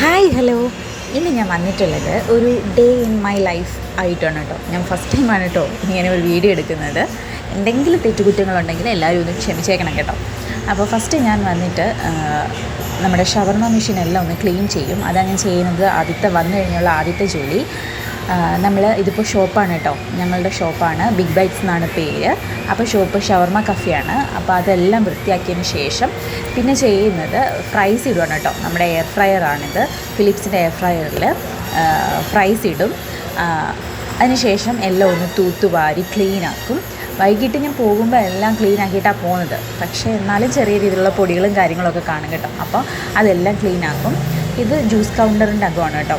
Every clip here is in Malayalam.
ഹായ് ഹലോ ഇന്ന് ഞാൻ വന്നിട്ടുള്ളത് ഒരു ഡേ ഇൻ മൈ ലൈഫ് ആയിട്ടാണ് കേട്ടോ. ഞാൻ ഫസ്റ്റ് ടൈമാണ് കേട്ടോ ഇങ്ങനെ ഒരു വീഡിയോ എടുക്കുന്നത്. എന്തെങ്കിലും തെറ്റുകുറ്റങ്ങളുണ്ടെങ്കിൽ എല്ലാവരും ഒന്ന് ക്ഷമിച്ചേക്കണം കേട്ടോ. അപ്പോൾ ഫസ്റ്റ് ഞാൻ വന്നിട്ട് നമ്മുടെ ഷവർമ മെഷീൻ എല്ലാം ഒന്ന് ക്ലീൻ ചെയ്യും. അതാണ് ഞാൻ ചെയ്യുന്നത് ആദ്യത്തെ വന്നു കഴിഞ്ഞുള്ള ആദ്യത്തെ ജോലി. നമ്മൾ ഇതിപ്പോൾ ഷോപ്പാണ് കേട്ടോ. ഞങ്ങളുടെ ഷോപ്പാണ്. ബിഗ് ബൈറ്റ്സ് എന്നാണ് പേര്. അപ്പോൾ ഷോപ്പ് ഷവർമ കഫിയാണ്. അപ്പോൾ അതെല്ലാം വൃത്തിയാക്കിയതിന് ശേഷം പിന്നെ ചെയ്യുന്നത് ഫ്രൈസ് ഇടുകയാണ് കേട്ടോ. നമ്മുടെ എയർ ഫ്രയറാണിത്. ഫിലിപ്സിന്റെ എയർ ഫ്രയറിൽ ഫ്രൈസ് ഇടും. അതിനുശേഷം എല്ലാം ഒന്ന് തൂത്തുവാരി ക്ലീൻ ആക്കും. വൈകിട്ട് ഞാൻ പോകുമ്പോൾ എല്ലാം ക്ലീൻ ആക്കിയിട്ടാണ് പോകുന്നത് പക്ഷേ എന്നാലും ചെറിയ രീതിയിലുള്ള പൊടികളും കാര്യങ്ങളൊക്കെ കാണും കേട്ടോ. അപ്പോൾ അതെല്ലാം ക്ലീൻ ആക്കും. ഇത് ജ്യൂസ് കൗണ്ടറിന്റെ അകമാണ് കേട്ടോ.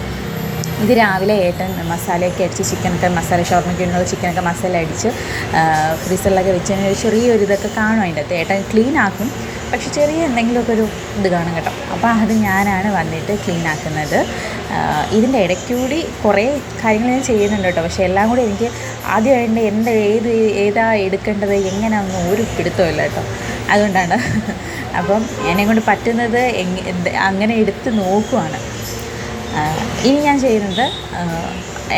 ഇത് രാവിലെ ഏട്ടൻ മസാലയൊക്കെ അടിച്ച് ചിക്കനൊക്കെ മസാല ഷോർമയ്ക്ക് ചിക്കനൊക്കെ മസാല അടിച്ച് ഫ്രീസറിലൊക്കെ വെച്ച് കഴിഞ്ഞാൽ ഒരു ചെറിയൊരു ഇതൊക്കെ കാണും അതിന്റെ അകത്ത്. ഏട്ടൻ ക്ലീൻ ആക്കും. പക്ഷെ ചെറിയ എന്തെങ്കിലുമൊക്കെ ഒരു ഇത് കാണും കേട്ടോ. അപ്പോൾ അത് ഞാനാണ് വന്നിട്ട് ക്ലീൻ ആക്കുന്നത്. ഇതിന്റെ ഇടയ്ക്കൂടി കുറേ കാര്യങ്ങൾ ഞാൻ ചെയ്യുന്നുണ്ട് കേട്ടോ. പക്ഷേ എല്ലാം കൂടി എനിക്ക് ആദ്യമായിട്ട് എന്ത് ഏത് ഏതാ എടുക്കേണ്ടത് എങ്ങനെയാണെന്ന് ഒരു പിടുത്തമില്ല കേട്ടോ. അതുകൊണ്ടാണ്. അപ്പം എന്നെ കൊണ്ട് പറ്റുന്നത് അങ്ങനെ എടുത്ത് നോക്കുവാണ്. ഇനി ഞാൻ ചെയ്യുന്നത്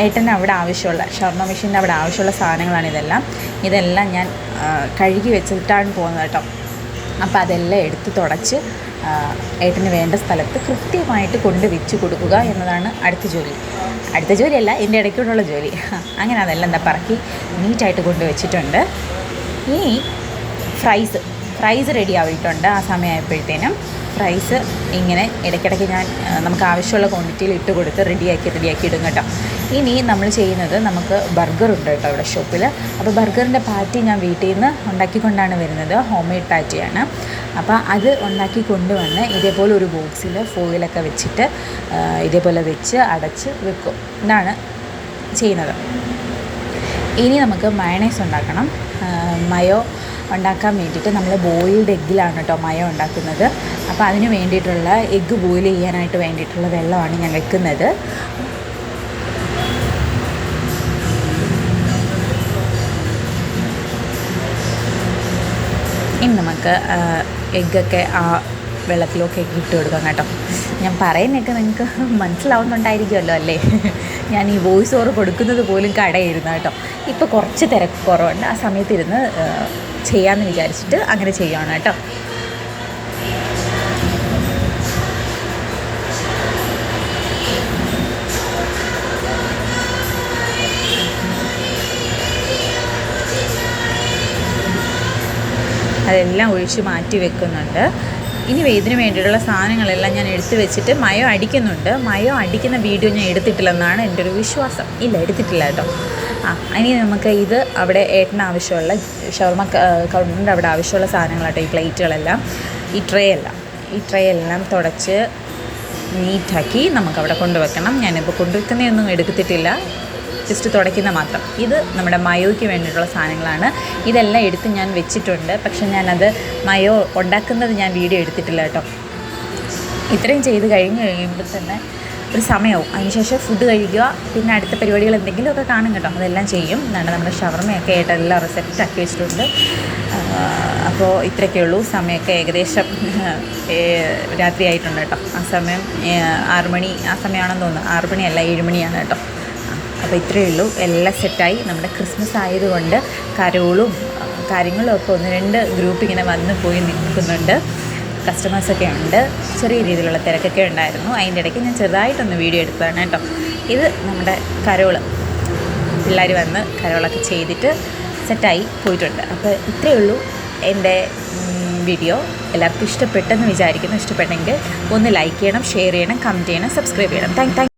ഏട്ടൻ അവിടെ ആവശ്യമുള്ള ഷർമ്മ മെഷീന്റെ അവിടെ ആവശ്യമുള്ള സാധനങ്ങളാണ് ഇതെല്ലാം. ഇതെല്ലാം ഞാൻ കഴുകി വെച്ചിട്ടാണ് പോകുന്നത് കേട്ടോ. അപ്പോൾ അതെല്ലാം എടുത്ത് തുടച്ച് ഏട്ടന് വേണ്ട സ്ഥലത്ത് കൃത്യമായിട്ട് കൊണ്ട് വെച്ച് കൊടുക്കുക എന്നതാണ് അടുത്ത ജോലി. അടുത്ത ജോലിയല്ല എന്റെ ഇടയ്ക്കൂടുള്ള ജോലി. അങ്ങനെ അതെല്ലാം എന്താ പറക്കി നീറ്റായിട്ട് കൊണ്ട് വെച്ചിട്ടുണ്ട്. ഇനി ഫ്രൈസ് ഫ്രൈസ് റെഡി ആയിട്ടുണ്ട് ആ സമയമായപ്പോഴത്തേനും. ഫ്രൈസ് ഇങ്ങനെ ഇടയ്ക്കിടയ്ക്ക് ഞാൻ നമുക്ക് ആവശ്യമുള്ള ക്വാണ്ടിറ്റിയിൽ ഇട്ട് കൊടുത്ത് റെഡിയാക്കി റെഡിയാക്കി ഇടും കേട്ടോ. ഇനി നമ്മൾ ചെയ്യുന്നത് നമുക്ക് ബർഗർ ഉണ്ട് കേട്ടോ അവിടെ ഷോപ്പിൽ അപ്പോൾ ബർഗറിന്റെ പാറ്റി ഞാൻ വീട്ടിൽ നിന്ന് ഉണ്ടാക്കിക്കൊണ്ടാണ് വരുന്നത്. ഹോം മെയ്ഡ് പാറ്റിയാണ് അപ്പോൾ അത് ഉണ്ടാക്കി കൊണ്ടുവന്ന് ഇതേപോലെ ഒരു ബോക്സിൽ ഫോയിലൊക്കെ വെച്ചിട്ട് ഇതേപോലെ വെച്ച് അടച്ച് വെക്കും. എന്നാണ് ചെയ്യുന്നത്. ഇനി നമുക്ക് മയണൈസ് ഉണ്ടാക്കണം. മയോ ഉണ്ടാക്കാൻ വേണ്ടിയിട്ട് നമ്മൾ ബോയിൽഡ് എഗ്ഗിലാണ് കേട്ടോ മയം ഉണ്ടാക്കുന്നത്. അപ്പോൾ അതിന് വേണ്ടിയിട്ടുള്ള എഗ്ഗ് ബോയിൽ ചെയ്യാനായിട്ട് വേണ്ടിയിട്ടുള്ള വെള്ളമാണ് ഞാൻ വെക്കുന്നത്. ഇനി നമുക്ക് എഗ്ഗൊക്കെ ആ വെള്ളത്തിലൊക്കെ ഇട്ട് കൊടുക്കാം കേട്ടോ. ഞാൻ പറയുന്നതൊക്കെ നിങ്ങൾക്ക് മനസ്സിലാവുന്നുണ്ടായിരിക്കുമല്ലോ അല്ലേ? ഞാൻ ഈ വോയിസ് ഓവർ കൊടുക്കുന്നത് പോലും കടയിരുന്ന കേട്ടോ. ഇപ്പോൾ കുറച്ച് തിരക്ക് കുറവുണ്ട്. ആ സമയത്ത് ഇരുന്ന് ആ, ചെയ്യാമെന്ന് വിചാരിച്ചിട്ട് അങ്ങനെ ചെയ്യുകയാണ് കേട്ടോ. അതെല്ലാം ഒഴിച്ച് മാറ്റി വെക്കുന്നുണ്ട്. ഇനി ഇതിന് വേണ്ടിയിട്ടുള്ള സാധനങ്ങളെല്ലാം ഞാൻ എടുത്തു വെച്ചിട്ട് മയോ അടിക്കുന്നുണ്ട്. മയോ അടിക്കുന്ന വീഡിയോ ഞാൻ എടുത്തിട്ടില്ലെന്നാണ് എന്റെ ഒരു വിശ്വാസം. ഇല്ല എടുത്തിട്ടില്ല കേട്ടോ. ആ ഇനി നമുക്ക് ഇത് അവിടെ ഏട്ടന് ആവശ്യമുള്ള ഷവർമ കൗണ്ടറിന്റെ അവിടെ ആവശ്യമുള്ള സാധനങ്ങളാട്ടോ ഈ പ്ലേറ്റുകളെല്ലാം ഈ ട്രേ എല്ലാം ഈ ട്രേ എല്ലാം തുടച്ച് നീറ്റാക്കി നമുക്ക് അവിടെ കൊണ്ടുവെക്കണം. ഞാനിപ്പോൾ കൊണ്ടുവെക്കുന്നതൊന്നും എടുത്തിട്ടില്ല. ജസ്റ്റ് തുടയ്ക്കുന്ന മാത്രം. ഇത് നമ്മുടെ മയോയ്ക്ക് വേണ്ടിയിട്ടുള്ള സാധനങ്ങളാണ്. ഇതെല്ലാം എടുത്ത് ഞാൻ വെച്ചിട്ടുണ്ട്. പക്ഷെ ഞാനത് മയോ ഉണ്ടാക്കുന്നത് ഞാൻ വീഡിയോ എടുത്തിട്ടില്ല കേട്ടോ. ഇത്രയും ചെയ്ത് കഴിഞ്ഞ് കഴിയുമ്പോൾ തന്നെ ഒരു സമയമാവും അതിനുശേഷം ഫുഡ് കഴിക്കുക. പിന്നെ അടുത്ത പരിപാടികൾ എന്തെങ്കിലുമൊക്കെ കാണും കേട്ടോ. അതെല്ലാം ചെയ്യും. എന്നാണ് നമ്മുടെ ഷവർമയൊക്കെ ആയിട്ട് എല്ലാം റിസെപ്റ്റ് ആക്കി വെച്ചിട്ടുണ്ട്. അപ്പോൾ ഇത്രയൊക്കെ ഉള്ളൂ. സമയമൊക്കെ ഏകദേശം രാത്രി ആയിട്ടുണ്ട് കേട്ടോ. ആ സമയം ആറ് മണി ആ സമയമാണെന്ന് തോന്നുന്നു. ആറ് മണിയല്ല ഏഴ് മണിയാണ് കേട്ടോ. അപ്പോൾ ഇത്രയേ ഉള്ളൂ. എല്ലാം സെറ്റായി നമ്മുടെ ക്രിസ്മസ് ആയതുകൊണ്ട് കരോളും കാര്യങ്ങളും ഒക്കെ ഒന്ന് രണ്ട് ഗ്രൂപ്പ് ഇങ്ങനെ വന്ന് പോയി നിൽക്കുന്നുണ്ട്. കസ്റ്റമേഴ്സൊക്കെ ഉണ്ട്. ചെറിയ രീതിയിലുള്ള തിരക്കൊക്കെ ഉണ്ടായിരുന്നു. അതിന്റെ ഇടയ്ക്ക് ഞാൻ ചെറുതായിട്ടൊന്ന് വീഡിയോ എടുത്തതാണ് കേട്ടോ. ഇത് നമ്മുടെ കരോൾ. പിള്ളേർ വന്ന് കരോളൊക്കെ ചെയ്തിട്ട് സെറ്റായി പോയിട്ടുണ്ട്. അപ്പോൾ ഇത്രയേ ഉള്ളൂ എന്റെ വീഡിയോ. എല്ലാവർക്കും ഇഷ്ടപ്പെട്ടെന്ന് വിചാരിക്കുന്നു. ഇഷ്ടപ്പെട്ടെങ്കിൽ ഒന്ന് ലൈക്ക് ചെയ്യണം ഷെയർ ചെയ്യണം കമന്റ് ചെയ്യണം സബ്സ്ക്രൈബ് ചെയ്യണം. Thank thank